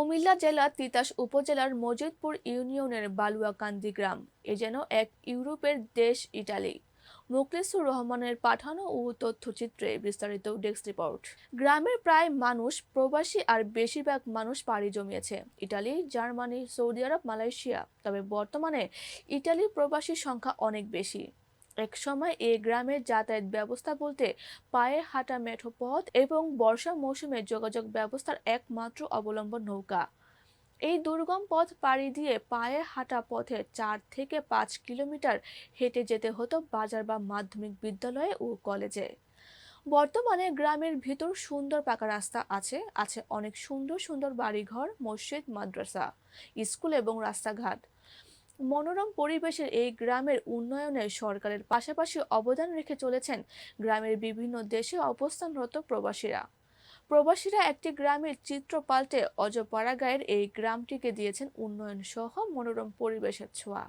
কুমিল্লা জেলার তিতাস উপজেলার মজিদপুর ইউনিয়নের বালুয়াকান্দি গ্রাম। এ যেন এক ইউরোপের দেশ ইটালি। মুখলিসুর রহমানের পাঠানো ও তথ্যচিত্রে বিস্তারিত ডেস্ক রিপোর্ট। গ্রামের প্রায় মানুষ প্রবাসী আর বেশিরভাগ মানুষ পাড়ি জমিয়েছে। Italy, Germany, Saudi Arab, Malaysia. তবে বর্তমানে ইটালির প্রবাসীর সংখ্যা অনেক বেশি। এক সময় এই গ্রামের যাতায়াত ব্যবস্থা বলতে পায়ে হাঁটা মেঠো পথ এবং বর্ষা মৌসুমে যোগাযোগ ব্যবস্থার একমাত্র অবলম্বন নৌকা। এই দুর্গম পথ পাড়ি দিয়ে পায়ে হাঁটা পথে চার থেকে পাঁচ কিলোমিটার হেঁটে যেতে হতো বাজার বা মাধ্যমিক বিদ্যালয়ে ও কলেজে। বর্তমানে গ্রামের ভিতর সুন্দর পাকা রাস্তা আছে আছে অনেক সুন্দর সুন্দর বাড়িঘর, মসজিদ, মাদ্রাসা, স্কুল এবং রাস্তাঘাট। মনোরম পরিবেশের এই গ্রামের উন্নয়নে সরকারের পাশাপাশি অবদান রেখে চলেছেন গ্রামের বিভিন্ন দেশে অবস্থানরত প্রবাসীরা। প্রবাসীরা একটি গ্রামের চিত্র পাল্টে অজপাড়া গায়ের এই গ্রামটিকে দিয়েছেন উন্নয়ন সহ মনোরম পরিবেশের ছোঁয়া।